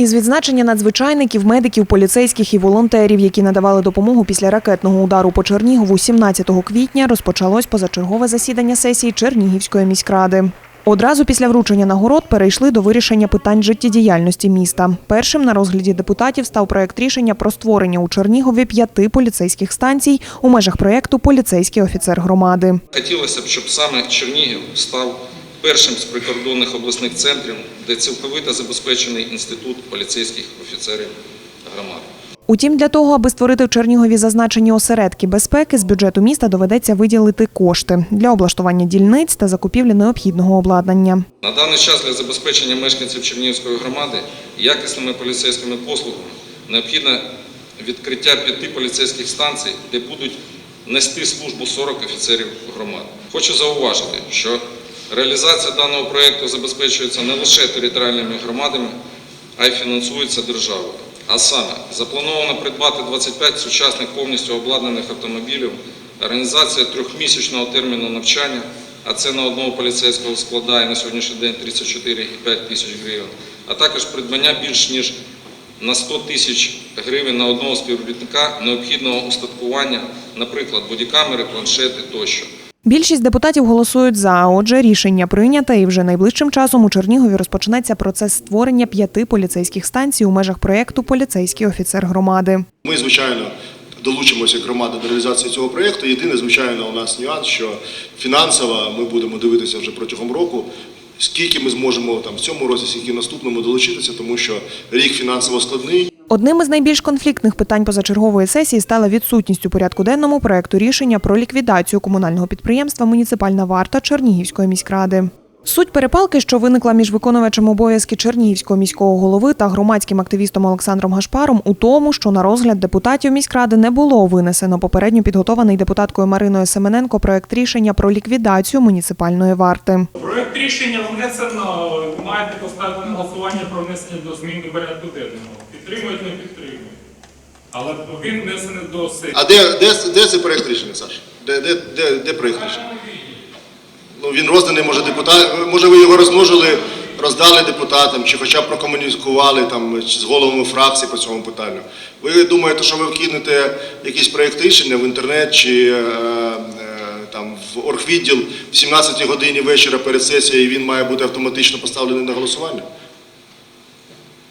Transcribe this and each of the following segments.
Із відзначення надзвичайників, медиків, поліцейських і волонтерів, які надавали допомогу після ракетного удару по Чернігову 17 квітня, розпочалось позачергове засідання сесії Чернігівської міськради. Одразу після вручення нагород перейшли до вирішення питань життєдіяльності міста. Першим на розгляді депутатів став проект рішення про створення у Чернігові п'яти поліцейських станцій у межах проєкту Поліцейський офіцер громади. Хотілося б, щоб саме Чернігів став першим з прикордонних обласних центрів, де цілковито забезпечений інститут поліцейських офіцерів громади. Утім, для того, аби створити в Чернігові зазначені осередки безпеки, з бюджету міста доведеться виділити кошти для облаштування дільниць та закупівлі необхідного обладнання. На даний час для забезпечення мешканців Чернігівської громади якісними поліцейськими послугами необхідно відкриття п'яти поліцейських станцій, де будуть нести службу 40 офіцерів громади. Хочу зауважити, що реалізація даного проєкту забезпечується не лише територіальними громадами, а й фінансується державою. А саме заплановано придбати 25 сучасних повністю обладнаних автомобілів, організація трьохмісячного терміну навчання, а це на одного поліцейського складає на сьогоднішній день 34,5 тисяч гривень, а також придбання більш ніж на 100 тисяч гривень на одного співробітника необхідного устаткування, наприклад, бодікамери, планшети тощо. Більшість депутатів голосують за. Отже, рішення прийнято, і вже найближчим часом у Чернігові розпочнеться процес створення п'яти поліцейських станцій у межах проєкту Поліцейський офіцер громади. Ми, звичайно, долучимося як громада до реалізації цього проєкту. Єдине, звичайно, у нас нюанс, що фінансово ми будемо дивитися вже протягом року, скільки ми зможемо там в цьому році, скільки наступному долучитися, тому що рік фінансово складний. Одним із найбільш конфліктних питань позачергової сесії стала відсутність у порядку денному проекту рішення про ліквідацію комунального підприємства Муніципальна варта Чернігівської міськради. Суть перепалки, що виникла між виконувачем обов'язки Чернігівського міського голови та громадським активістом Олександром Гашпаром, у тому, що на розгляд депутатів міськради не було винесено попередньо підготований депутаткою Мариною Семененко проект рішення про ліквідацію муніципальної варти. Проект рішення внесено, ви маєте поставити на голосування про внесення до змін до порядку денного. Підтримують, не підтримують. Але він внесений до сесії. А де, де, де цей проєкт рішення, Саш? Де, де, де, де проєкт рішення? Ну, він розданий, може, депутат, може ви його розмножили, роздали депутатам, чи хоча б прокомунікували там з головами фракцій по цьому питанню. Ви думаєте, що ви вкинете якийсь проєкт рішення в інтернет чи е, е, там в оргвідділ в 17 годині вечора перед сесією, і він має бути автоматично поставлений на голосування?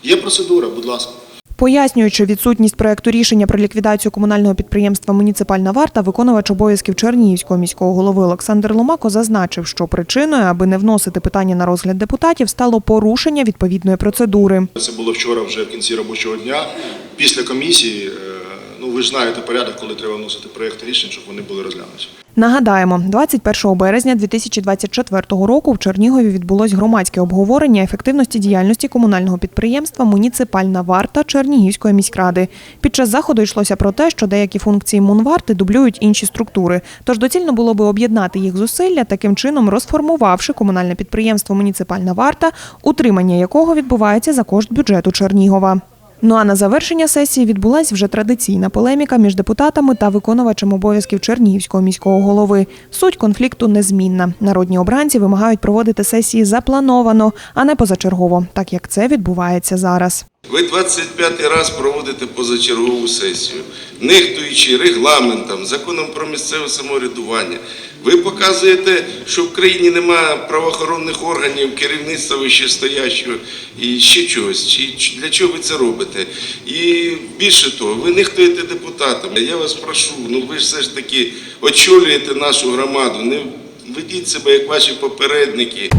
Є процедура, будь ласка. Пояснюючи відсутність проекту рішення про ліквідацію комунального підприємства Муніципальна варта, виконувач обов'язків Чернігівського міського голови Олександр Ломако зазначив, що причиною, аби не вносити питання на розгляд депутатів, стало порушення відповідної процедури. Це було вчора вже в кінці робочого дня. Після комісії, е, ви ж знаєте порядок, коли треба вносити проєкти рішень, щоб вони були розглянуті. Нагадаємо, 21 березня 2024 року в Чернігові відбулось громадське обговорення ефективності діяльності комунального підприємства Муніципальна варта Чернігівської міськради. Під час заходу йшлося про те, що деякі функції Мунварти дублюють інші структури. Тож доцільно було би об'єднати їх зусилля, таким чином розформувавши комунальне підприємство Муніципальна варта, утримання якого відбувається за кошт бюджету Чернігова. Ну а на завершення сесії відбулась вже традиційна полеміка між депутатами та виконувачем обов'язків Чернігівського міського голови. Суть конфлікту незмінна. Народні обранці вимагають проводити сесії заплановано, а не позачергово, так як це відбувається зараз. Ви 25-й раз проводите позачергову сесію, нехтуючи регламентом, законом про місцеве самоврядування. Ви показуєте, що в країні немає правоохоронних органів, керівництва вищестоящого і ще чогось. Чи, для чого ви це робите? І більше того, ви нехтуєте депутатами. Я вас прошу, ну ви ж все ж таки очолюєте нашу громаду. Не ведіть себе як ваші попередники.